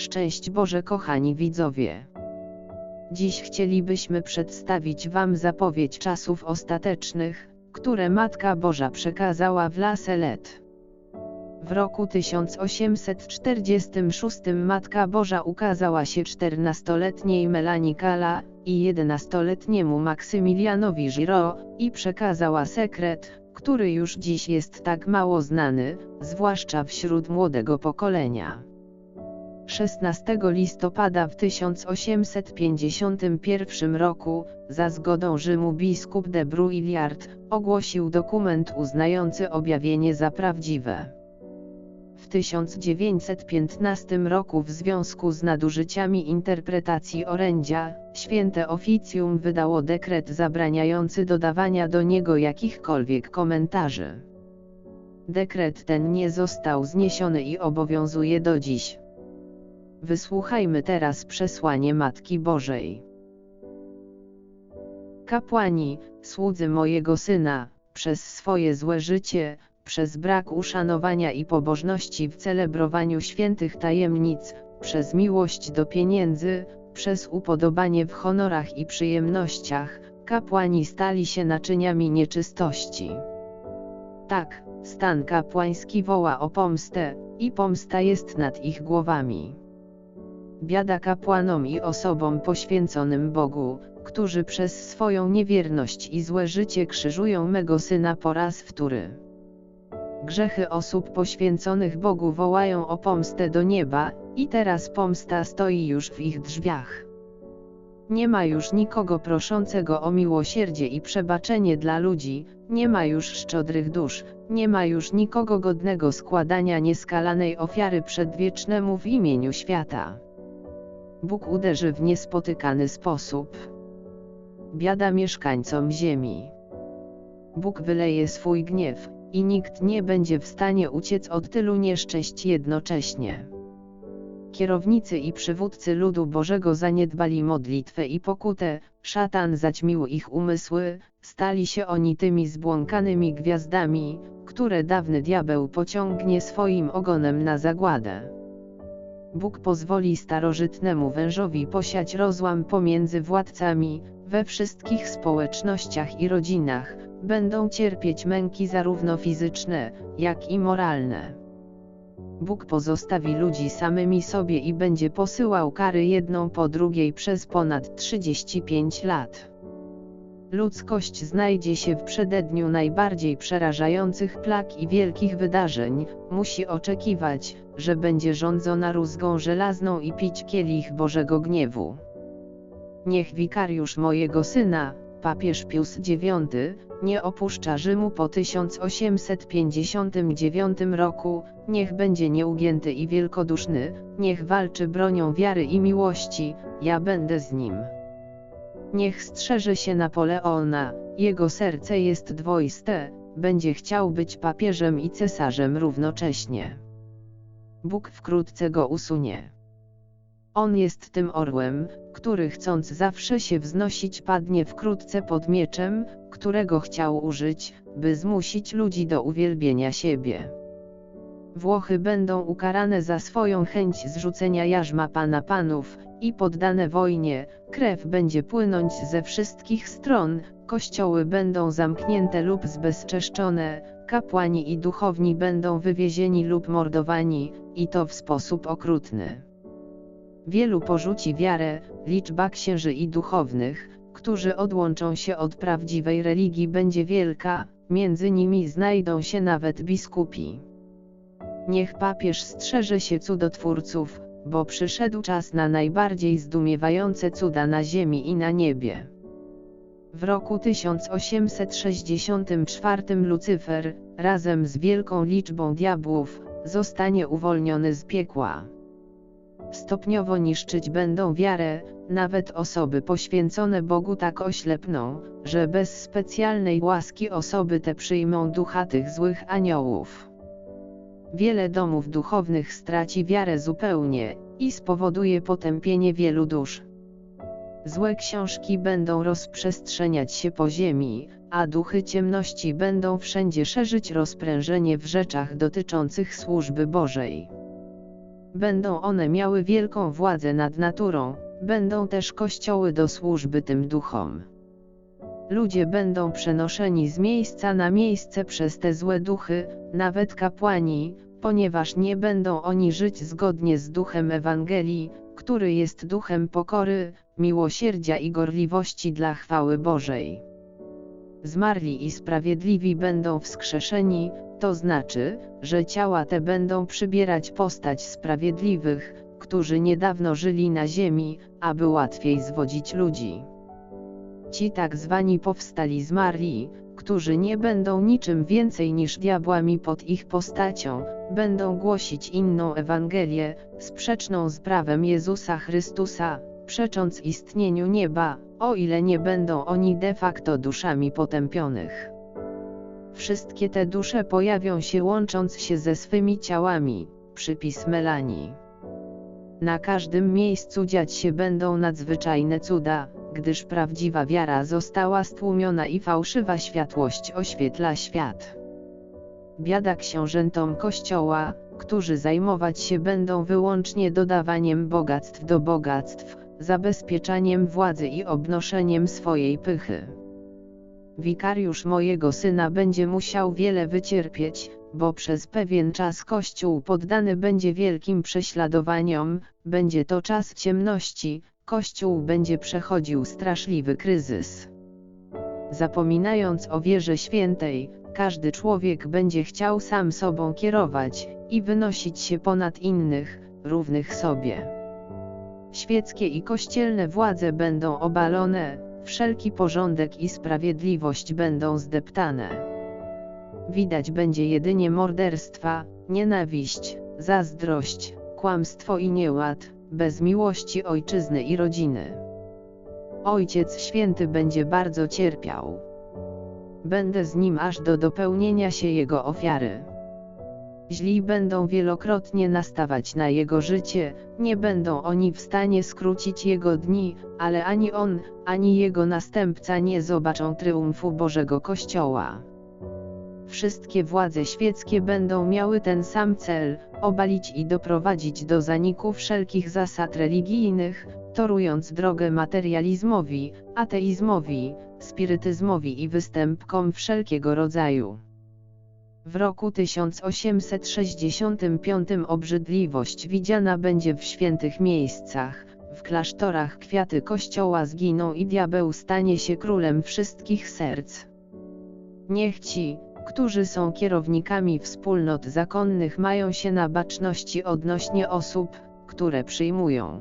Szczęść Boże kochani widzowie. Dziś chcielibyśmy przedstawić Wam zapowiedź czasów ostatecznych, które Matka Boża przekazała w Laselet. W roku 1846 Matka Boża ukazała się 14-letniej Melanie Kala i 11-letniemu Maksymilianowi Giraud i przekazała sekret, który już dziś jest tak mało znany, zwłaszcza wśród młodego pokolenia. 16 listopada w 1851 roku, za zgodą Rzymu biskup de Bruyliard, ogłosił dokument uznający objawienie za prawdziwe. W 1915 roku w związku z nadużyciami interpretacji orędzia, święte oficjum wydało dekret zabraniający dodawania do niego jakichkolwiek komentarzy. Dekret ten nie został zniesiony i obowiązuje do dziś. Wysłuchajmy teraz przesłanie Matki Bożej. Kapłani, słudzy mojego syna, przez swoje złe życie, przez brak uszanowania i pobożności w celebrowaniu świętych tajemnic, przez miłość do pieniędzy, przez upodobanie w honorach i przyjemnościach, kapłani stali się naczyniami nieczystości. Tak, stan kapłański woła o pomstę, i pomsta jest nad ich głowami. Biada kapłanom i osobom poświęconym Bogu, którzy przez swoją niewierność i złe życie krzyżują mego syna po raz wtóry. Grzechy osób poświęconych Bogu wołają o pomstę do nieba, i teraz pomsta stoi już w ich drzwiach. Nie ma już nikogo proszącego o miłosierdzie i przebaczenie dla ludzi, nie ma już szczodrych dusz, nie ma już nikogo godnego składania nieskalanej ofiary przedwiecznemu w imieniu świata. Bóg uderzy w niespotykany sposób. Biada mieszkańcom ziemi. Bóg wyleje swój gniew, i nikt nie będzie w stanie uciec od tylu nieszczęść jednocześnie. Kierownicy i przywódcy ludu Bożego zaniedbali modlitwę i pokutę, szatan zaćmił ich umysły, stali się oni tymi zbłąkanymi gwiazdami, które dawny diabeł pociągnie swoim ogonem na zagładę. Bóg pozwoli starożytnemu wężowi posiać rozłam pomiędzy władcami, we wszystkich społecznościach i rodzinach, będą cierpieć męki zarówno fizyczne, jak i moralne. Bóg pozostawi ludzi samymi sobie i będzie posyłał kary jedną po drugiej przez ponad 35 lat. Ludzkość znajdzie się w przededniu najbardziej przerażających plag i wielkich wydarzeń, musi oczekiwać, że będzie rządzona rózgą żelazną i pić kielich Bożego gniewu. Niech wikariusz mojego syna, papież Pius IX, nie opuszcza Rzymu po 1859 roku, niech będzie nieugięty i wielkoduszny, niech walczy bronią wiary i miłości, ja będę z nim. Niech strzeże się Napoleona, jego serce jest dwoiste, będzie chciał być papieżem i cesarzem równocześnie. Bóg wkrótce go usunie. On jest tym orłem, który chcąc zawsze się wznosić padnie wkrótce pod mieczem, którego chciał użyć, by zmusić ludzi do uwielbienia siebie. Włochy będą ukarane za swoją chęć zrzucenia jarzma Pana Panów, i poddane wojnie, krew będzie płynąć ze wszystkich stron, kościoły będą zamknięte lub zbezczeszczone, kapłani i duchowni będą wywiezieni lub mordowani, i to w sposób okrutny. Wielu porzuci wiarę, liczba księży i duchownych, którzy odłączą się od prawdziwej religii będzie wielka, między nimi znajdą się nawet biskupi. Niech papież strzeże się cudotwórców, bo przyszedł czas na najbardziej zdumiewające cuda na ziemi i na niebie. W roku 1864 Lucyfer, razem z wielką liczbą diabłów, zostanie uwolniony z piekła. Stopniowo niszczyć będą wiarę, nawet osoby poświęcone Bogu tak oślepną, że bez specjalnej łaski osoby te przyjmą ducha tych złych aniołów. Wiele domów duchownych straci wiarę zupełnie, i spowoduje potępienie wielu dusz. Złe książki będą rozprzestrzeniać się po ziemi, a duchy ciemności będą wszędzie szerzyć rozprężenie w rzeczach dotyczących służby Bożej. będą one miały wielką władzę nad naturą, będą też kościoły do służby tym duchom. Ludzie będą przenoszeni z miejsca na miejsce przez te złe duchy, nawet kapłani, ponieważ nie będą oni żyć zgodnie z duchem Ewangelii, który jest duchem pokory, miłosierdzia i gorliwości dla chwały Bożej. Zmarli i sprawiedliwi będą wskrzeszeni, to znaczy, że ciała te będą przybierać postać sprawiedliwych, którzy niedawno żyli na ziemi, aby łatwiej zwodzić ludzi. Ci tak zwani powstali zmarli, którzy nie będą niczym więcej niż diabłami pod ich postacią, będą głosić inną Ewangelię, sprzeczną z prawem Jezusa Chrystusa, przecząc istnieniu nieba, o ile nie będą oni de facto duszami potępionych. Wszystkie te dusze pojawią się łącząc się ze swymi ciałami, przypis Melanii. Na każdym miejscu dziać się będą nadzwyczajne cuda, gdyż prawdziwa wiara została stłumiona i fałszywa światłość oświetla świat. Biada książętom Kościoła, którzy zajmować się będą wyłącznie dodawaniem bogactw do bogactw, zabezpieczaniem władzy i obnoszeniem swojej pychy. Wikariusz mojego syna będzie musiał wiele wycierpieć, bo przez pewien czas Kościół poddany będzie wielkim prześladowaniom, będzie to czas ciemności, Kościół będzie przechodził straszliwy kryzys. Zapominając o wierze świętej, każdy człowiek będzie chciał sam sobą kierować i wynosić się ponad innych, równych sobie. Świeckie i kościelne władze będą obalone, wszelki porządek i sprawiedliwość będą zdeptane. Widać będzie jedynie morderstwa, nienawiść, zazdrość, kłamstwo i nieład, bez miłości ojczyzny i rodziny. Ojciec Święty będzie bardzo cierpiał. Będę z nim aż do dopełnienia się jego ofiary. Źli będą wielokrotnie nastawać na jego życie, nie będą oni w stanie skrócić jego dni, ale ani on, ani jego następca nie zobaczą triumfu Bożego Kościoła. Wszystkie władze świeckie będą miały ten sam cel, obalić i doprowadzić do zaniku wszelkich zasad religijnych, torując drogę materializmowi, ateizmowi, spirytyzmowi i występkom wszelkiego rodzaju. W roku 1865 obrzydliwość widziana będzie w świętych miejscach, w klasztorach kwiaty kościoła zginą i diabeł stanie się królem wszystkich serc. Niech ci, którzy są kierownikami wspólnot zakonnych mają się na baczności odnośnie osób, które przyjmują.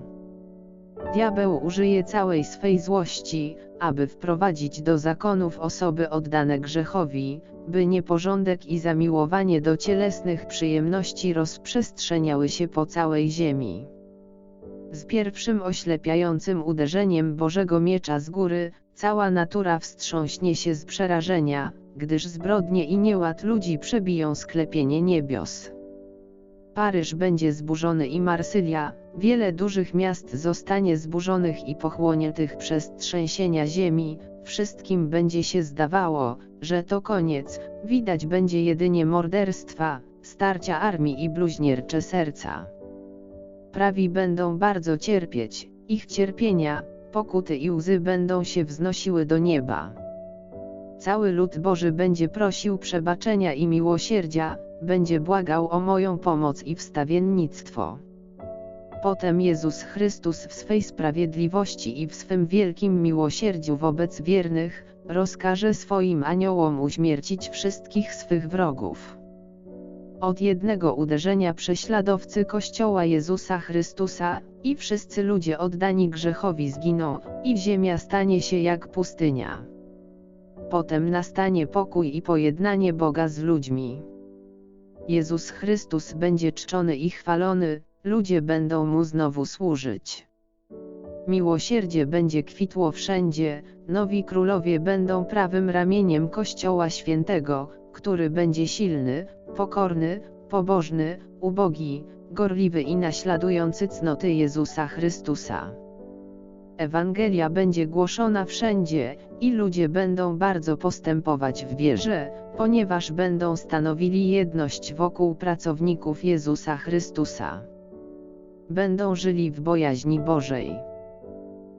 Diabeł użyje całej swej złości, aby wprowadzić do zakonów osoby oddane grzechowi, by nieporządek i zamiłowanie do cielesnych przyjemności rozprzestrzeniały się po całej ziemi. Z pierwszym oślepiającym uderzeniem Bożego Miecza z góry, cała natura wstrząśnie się z przerażenia, gdyż zbrodnie i nieład ludzi przebiją sklepienie niebios. Paryż będzie zburzony i Marsylia, wiele dużych miast zostanie zburzonych i pochłoniętych przez trzęsienia ziemi, wszystkim będzie się zdawało, że to koniec, widać będzie jedynie morderstwa, starcia armii i bluźniercze serca. Prawi będą bardzo cierpieć, ich cierpienia, pokuty i łzy będą się wznosiły do nieba. Cały lud Boży będzie prosił przebaczenia i miłosierdzia, będzie błagał o moją pomoc i wstawiennictwo. Potem Jezus Chrystus w swej sprawiedliwości i w swym wielkim miłosierdziu wobec wiernych, rozkaże swoim aniołom uśmiercić wszystkich swych wrogów. Od jednego uderzenia prześladowcy Kościoła Jezusa Chrystusa, i wszyscy ludzie oddani grzechowi zginą, i ziemia stanie się jak pustynia. Potem nastanie pokój i pojednanie Boga z ludźmi. Jezus Chrystus będzie czczony i chwalony, ludzie będą Mu znowu służyć. Miłosierdzie będzie kwitło wszędzie, nowi królowie będą prawym ramieniem Kościoła Świętego, który będzie silny, pokorny, pobożny, ubogi, gorliwy i naśladujący cnoty Jezusa Chrystusa. Ewangelia będzie głoszona wszędzie, i ludzie będą bardzo postępować w wierze, ponieważ będą stanowili jedność wokół pracowników Jezusa Chrystusa. będą żyli w bojaźni Bożej.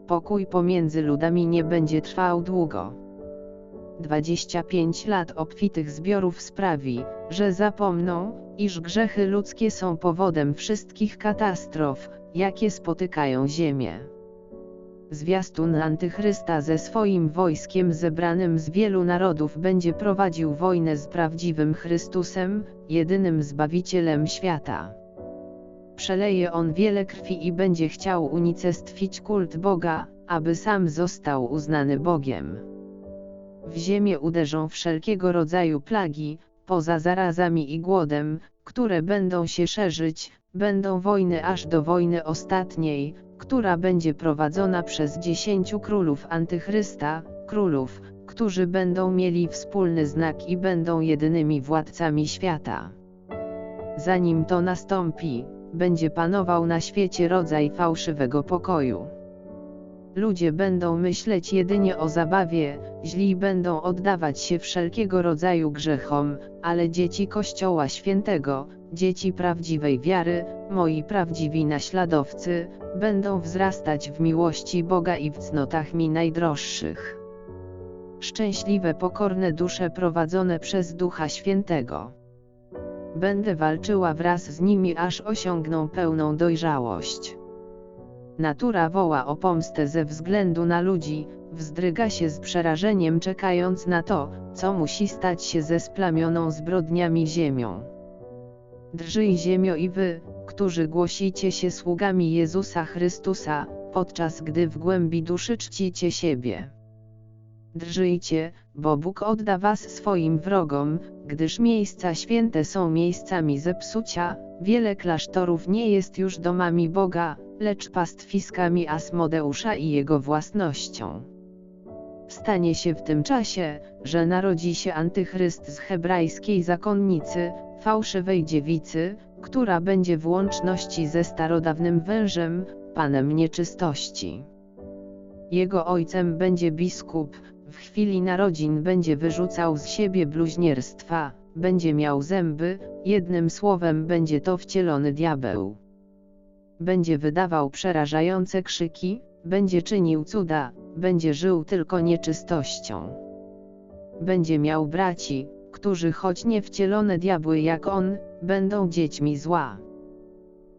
Pokój pomiędzy ludami nie będzie trwał długo. 25 lat obfitych zbiorów sprawi, że zapomną, iż grzechy ludzkie są powodem wszystkich katastrof, jakie spotykają Ziemię. Zwiastun Antychrysta ze swoim wojskiem zebranym z wielu narodów będzie prowadził wojnę z prawdziwym Chrystusem, jedynym Zbawicielem świata. Przeleje on wiele krwi i będzie chciał unicestwić kult Boga, aby sam został uznany Bogiem. W ziemię uderzą wszelkiego rodzaju plagi, poza zarazami i głodem, które będą się szerzyć, będą wojny aż do wojny ostatniej, która będzie prowadzona przez dziesięciu królów Antychrysta, królów, którzy będą mieli wspólny znak i będą jedynymi władcami świata. Zanim to nastąpi, będzie panował na świecie rodzaj fałszywego pokoju. Ludzie będą myśleć jedynie o zabawie, źli będą oddawać się wszelkiego rodzaju grzechom, ale dzieci Kościoła Świętego, dzieci prawdziwej wiary, moi prawdziwi naśladowcy, będą wzrastać w miłości Boga i w cnotach mi najdroższych. Szczęśliwe pokorne dusze prowadzone przez Ducha Świętego. Będę walczyła wraz z nimi aż osiągną pełną dojrzałość. Natura woła o pomstę ze względu na ludzi, wzdryga się z przerażeniem czekając na to, co musi stać się ze splamioną zbrodniami ziemią. Drżyj ziemio i wy, którzy głosicie się sługami Jezusa Chrystusa, podczas gdy w głębi duszy czcicie siebie. Drżyjcie, bo Bóg odda was swoim wrogom, gdyż miejsca święte są miejscami zepsucia, wiele klasztorów nie jest już domami Boga, lecz pastwiskami Asmodeusza i jego własnością. Stanie się w tym czasie, że narodzi się antychryst z hebrajskiej zakonnicy, fałszywej dziewicy, która będzie w łączności ze starodawnym wężem, panem nieczystości. Jego ojcem będzie biskup, w chwili narodzin będzie wyrzucał z siebie bluźnierstwa, będzie miał zęby, jednym słowem będzie to wcielony diabeł. Będzie wydawał przerażające krzyki, będzie czynił cuda, będzie żył tylko nieczystością. Będzie miał braci, którzy choć nie wcielone diabły jak on, będą dziećmi zła.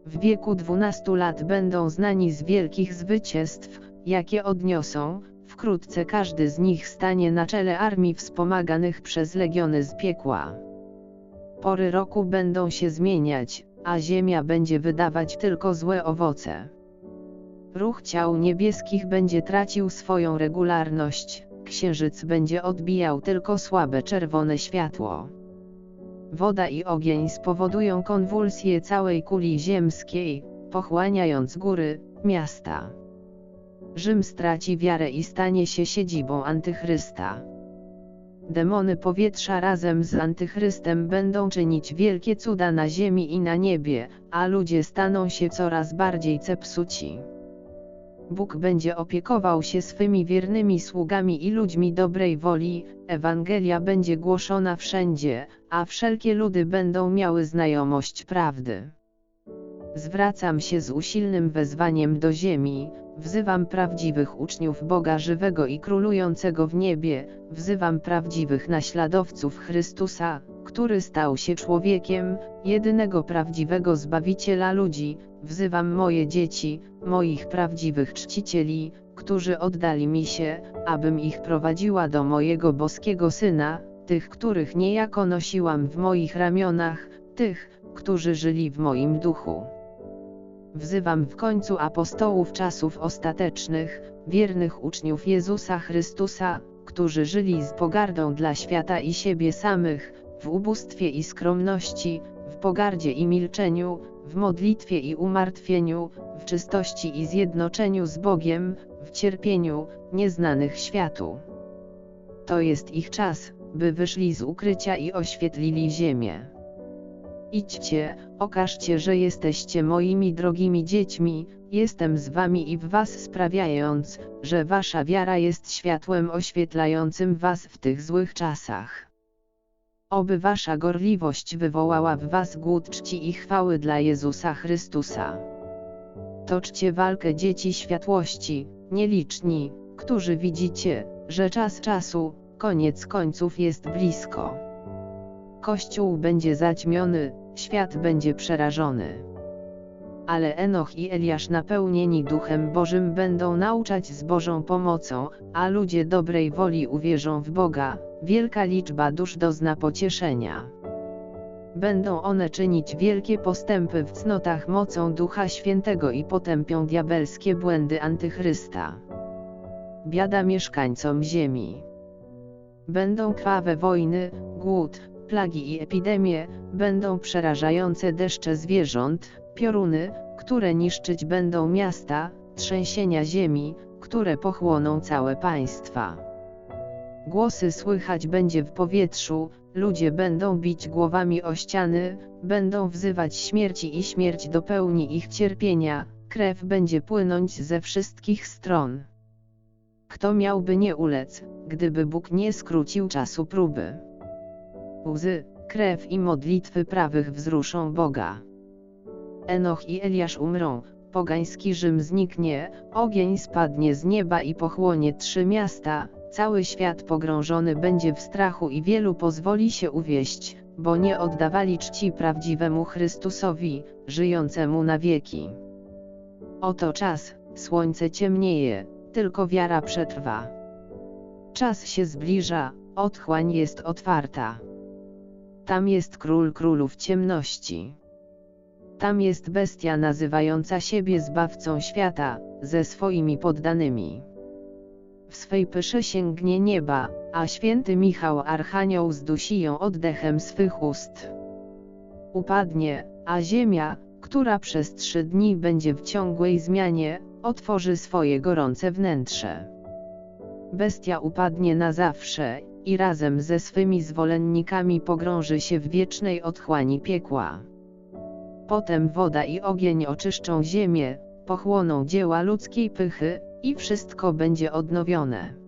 W wieku 12 lat będą znani z wielkich zwycięstw, jakie odniosą, wkrótce każdy z nich stanie na czele armii wspomaganych przez legiony z piekła. Pory roku będą się zmieniać, a ziemia będzie wydawać tylko złe owoce. Ruch ciał niebieskich będzie tracił swoją regularność, księżyc będzie odbijał tylko słabe czerwone światło. Woda i ogień spowodują konwulsję całej kuli ziemskiej, pochłaniając góry, miasta. Rzym straci wiarę i stanie się siedzibą Antychrysta. Demony powietrza razem z Antychrystem będą czynić wielkie cuda na ziemi i na niebie, a ludzie staną się coraz bardziej cepsuci. Bóg będzie opiekował się swymi wiernymi sługami i ludźmi dobrej woli, Ewangelia będzie głoszona wszędzie, a wszelkie ludy będą miały znajomość prawdy. Zwracam się z usilnym wezwaniem do ziemi, wzywam prawdziwych uczniów Boga żywego i królującego w niebie, wzywam prawdziwych naśladowców Chrystusa, który stał się człowiekiem, jedynego prawdziwego Zbawiciela ludzi, wzywam moje dzieci, moich prawdziwych czcicieli, którzy oddali mi się, abym ich prowadziła do mojego boskiego Syna, tych, których niejako nosiłam w moich ramionach, tych, którzy żyli w moim duchu. Wzywam w końcu apostołów czasów ostatecznych, wiernych uczniów Jezusa Chrystusa, którzy żyli z pogardą dla świata i siebie samych, w ubóstwie i skromności, w pogardzie i milczeniu, w modlitwie i umartwieniu, w czystości i zjednoczeniu z Bogiem, w cierpieniu, nieznanych światu. To jest ich czas, by wyszli z ukrycia i oświetlili ziemię. Idźcie, okażcie, że jesteście moimi drogimi dziećmi, jestem z wami i w was sprawiając, że wasza wiara jest światłem oświetlającym was w tych złych czasach. Oby wasza gorliwość wywołała w was głód czci i chwały dla Jezusa Chrystusa. toczcie walkę dzieci światłości, nieliczni, którzy widzicie, że czas czasu, koniec końców jest blisko. Kościół będzie zaćmiony, świat będzie przerażony. Ale Enoch i Eliasz napełnieni Duchem Bożym będą nauczać z Bożą pomocą, a ludzie dobrej woli uwierzą w Boga, wielka liczba dusz dozna pocieszenia. Będą one czynić wielkie postępy w cnotach mocą Ducha Świętego i potępią diabelskie błędy Antychrysta. Biada mieszkańcom ziemi. Będą krwawe wojny, głód, plagi i epidemie, będą przerażające deszcze zwierząt, pioruny, które niszczyć będą miasta, trzęsienia ziemi, które pochłoną całe państwa. Głosy słychać będzie w powietrzu, ludzie będą bić głowami o ściany, będą wzywać śmierci i śmierć dopełni ich cierpienia, krew będzie płynąć ze wszystkich stron. Kto miałby nie ulec, gdyby Bóg nie skrócił czasu próby? Łzy, krew i modlitwy prawych wzruszą Boga. Enoch i Eliasz umrą, pogański Rzym zniknie, ogień spadnie z nieba i pochłonie trzy miasta, cały świat pogrążony będzie w strachu i wielu pozwoli się uwieść, bo nie oddawali czci prawdziwemu Chrystusowi, żyjącemu na wieki. Oto czas, słońce ciemnieje, tylko wiara przetrwa. Czas się zbliża, otchłań jest otwarta. Tam jest król królów ciemności. Tam jest bestia nazywająca siebie zbawcą świata, ze swoimi poddanymi. W swej pysze sięgnie nieba, a święty Michał Archanioł zdusi ją oddechem swych ust. Upadnie, a ziemia, która przez trzy dni będzie w ciągłej zmianie, otworzy swoje gorące wnętrze. Bestia upadnie na zawsze, i razem ze swymi zwolennikami pogrąży się w wiecznej otchłani piekła. Potem woda i ogień oczyszczą ziemię, pochłoną dzieła ludzkiej pychy, i wszystko będzie odnowione.